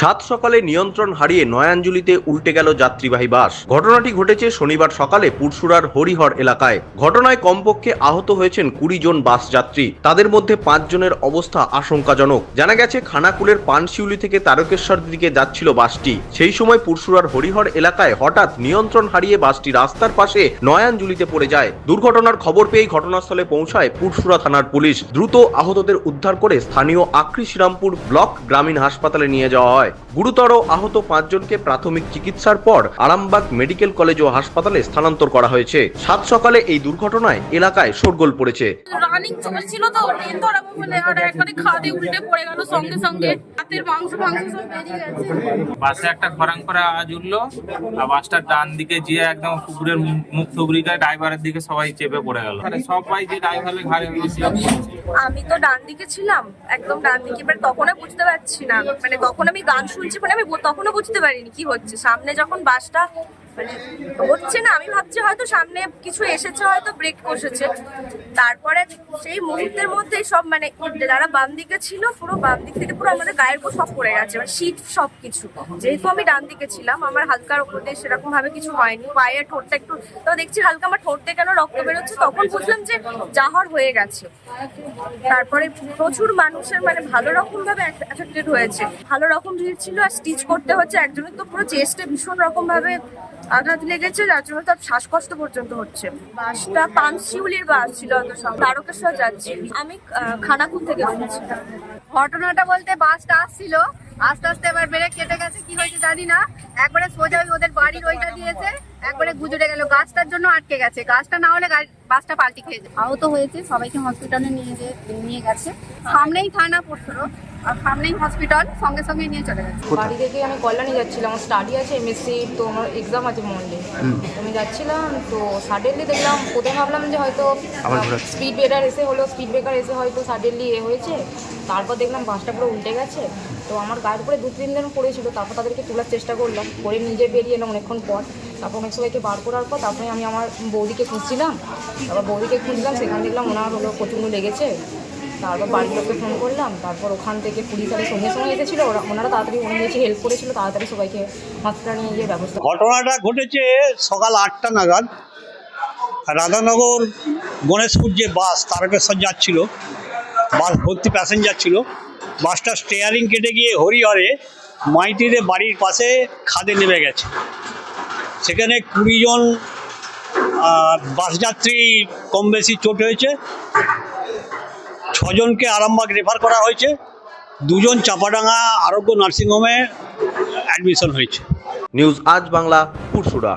সাত সকালে নিয়ন্ত্রণ হারিয়ে নয়াঞ্জলিতে উল্টে গেল যাত্রীবাহী বাস। ঘটনাটি ঘটেছে শনিবার সকালে পুরসুরার হরিহর এলাকায়। ঘটনায় কমপক্ষে আহত হয়েছেন কুড়ি জন বাস যাত্রী। তাদের মধ্যে পাঁচ জনের অবস্থা আশঙ্কাজনক। জানা গেছে, খানাকুলের পানশিউলি থেকে তারকেশ্বর দিকে যাচ্ছিল বাসটি। সেই সময় পুরসুরার হরিহর এলাকায় হঠাৎ নিয়ন্ত্রণ হারিয়ে বাসটি রাস্তার পাশে নয়াঞ্জলিতে পড়ে যায়। দুর্ঘটনার খবর পেয়েই ঘটনাস্থলে পৌঁছায় পুরসুরা থানার পুলিশ। দ্রুত আহতদের উদ্ধার করে স্থানীয় আকরি ব্লক গ্রামীণ হাসপাতালে নিয়ে যাওয়া হয়। গুরুতর আহত পাঁচজনকে প্রাথমিক চিকিৎসার পর আরামবাগ মেডিকেল কলেজ ও হাসপাতালে স্থানান্তর করা হয়েছে। সাত সকালে এই দুর্ঘটনায় এলাকায় শোরগোল পড়েছে। রানিং চলছিল তো ট্রেন ধরা আর একবারে খাদে উল্টে পড়ে গেল সঙ্গে সঙ্গে। হাতের মাংস মাংস সব বেরিয়ে গেছে। বাসে একটা খরাং করে আওয়াজ উঠল আর বাসটার ডান দিকে গিয়ে একদম পুকুরের মুখ থুবড়িটা ড্রাইভারের দিকে সবাই চেপে পড়ে গেল। সবাই যে ড্রাইভারের ঘাড়ে আমি তো ডান দিকে ছিলাম একদম ডান দিকে। এবার তখনও বুঝতে পারছি না। মানে তখন আমি গান শুনছি মানে আমি তখনও বুঝতে পারিনি কি হচ্ছে। সামনে যখন বাসটা মানে হচ্ছে না, আমি ভাবছি হয়তো সামনে কিছু এসেছে, হয়তো ব্রেক কষেছে। তারপরে সেই মুহূর্তের মধ্যে সব মানে যারা বাম দিকে ছিল, পুরো বাম দিক থেকে পুরো আমাদের গায়ের উপর সব পড়ে গেছে মানে শীত সব কিছু যেহেতু আমি ডান দিকে ছিলাম, আমার হালকার উপর দিয়ে সেরকম ভাবে কিছু হয়নি। পায়ের ঠোঁটটা একটু, তো দেখছি হালকা আমার ঠোঁট দিয়ে কেন রক্ত বেরোচ্ছে, তখন বুঝলাম যে জাহর হয়ে গেছে। তারপরে প্রচুর মানুষের মানে ভালো রকম ভাবে এফেক্টেড হয়েছে। ভালো রকম ভিড় ছিল আর স্টিচ করতে হচ্ছে, একজনের তো পুরো চেস্টে ভীষণ রকম ভাবে আঘাত লেগেছে যার জন্য তার শ্বাসকষ্ট পর্যন্ত হচ্ছে। বাসটা পানশিউলির বাস ছিল অত সব তারকেশ্বর যাচ্ছি। আমি আহ, খানাকুল থেকে আসছি ঘটনাটা বলতে বাসটা আসছিল। আস্তে আস্তে এবার ব্রেক কেটে গেছে কি হয়েছে জানি না। একবারে সোজা ওদের বাড়ির ওইটা দিয়েছে একবারে গুজরে গেল। গাছটার জন্য আটকে গেছে। গাছটা না হলে গাড়ি- বাসটা পাল্টি খেয়ে যায়। আহত হয়েছে সবাইকে হসপিটালে নিয়ে যে নিয়ে গেছে। সামনেই থানা পড়ছিল। আর সামনেই হসপিটাল সঙ্গে সঙ্গে নিয়ে চলে গেছে। বাড়ি থেকে আমি কল্যাণী যাচ্ছিলাম। আমার স্টাডি আছে এমএসসি তো আমার এক্সাম আছে মন্ডে আমি যাচ্ছিলাম তো সাডেনলি দেখলাম প্রথমে ভাবলাম যে হয়তো স্পিড ব্রেকার এসে হলো স্পিড ব্রেকার এসে হয়তো সাডেনলি এ হয়েছে। তারপর দেখলাম বাসটা পুরো উল্টে গেছে। তো আমার গায়ের উপরে দু তিন দিন পড়েছিল তারপর তাদেরকে তোলার চেষ্টা করলাম। করে নিজে বেরিয়ে এলাম অনেকক্ষণ পর। তারপর অনেক সবাইকে বার করার পর তারপরে আমি আমার বৌদিকে খুঁজছিলাম। তারপর বৌদিকে খুঁজলাম, সেখানে দেখলাম ওনার হলো প্রচণ্ড লেগেছে। তারপর বাড়ির লোককে ফোন করলাম, তারপর ওখান থেকে পুলিশ আরে সঙ্গে সঙ্গে এসেছিল, ওরা ওনারা তাড়াতাড়ি উনি এসে হেল্প করেছিল, তাড়াতাড়ি সবাইকে হসপিটালে নিয়ে গিয়ে ব্যবস্থা ঘটনাটা ঘটেছে সকাল আটটা নাগাদ। রাধানগর গণেশপুর যে বাস, তারকেশ্বর যাচ্ছিল, বাস ভর্তি প্যাসেঞ্জার ছিল। বাসটা স্টেয়ারিং কেটে গিয়ে হরিহরে মাইতিরে বাড়ির পাশে খাদে নেমে গেছে। সেখানে কুড়ি জন বাসযাত্রী কম বেশি চোট হয়েছে। ছজনকে আরামবাগ রেফার করা হয়েছে। দুজন চাপাডাঙ্গা আরোগ্য নার্সিংহোমে অ্যাডমিশন হয়েছে। নিউজ আজ বাংলা পুরসুরা।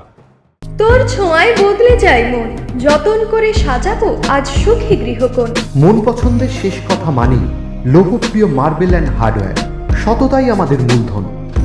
তোর ছোঁয়ায় বদলে যায় মন। যতন করে সাজাবো আজ সুখী গৃহকোণ। মন পছন্দের শেষ কথা মানি লোকপ্রিয় মার্বেল অ্যান্ড হার্ডওয়্যার সততাই আমাদের মূলধন।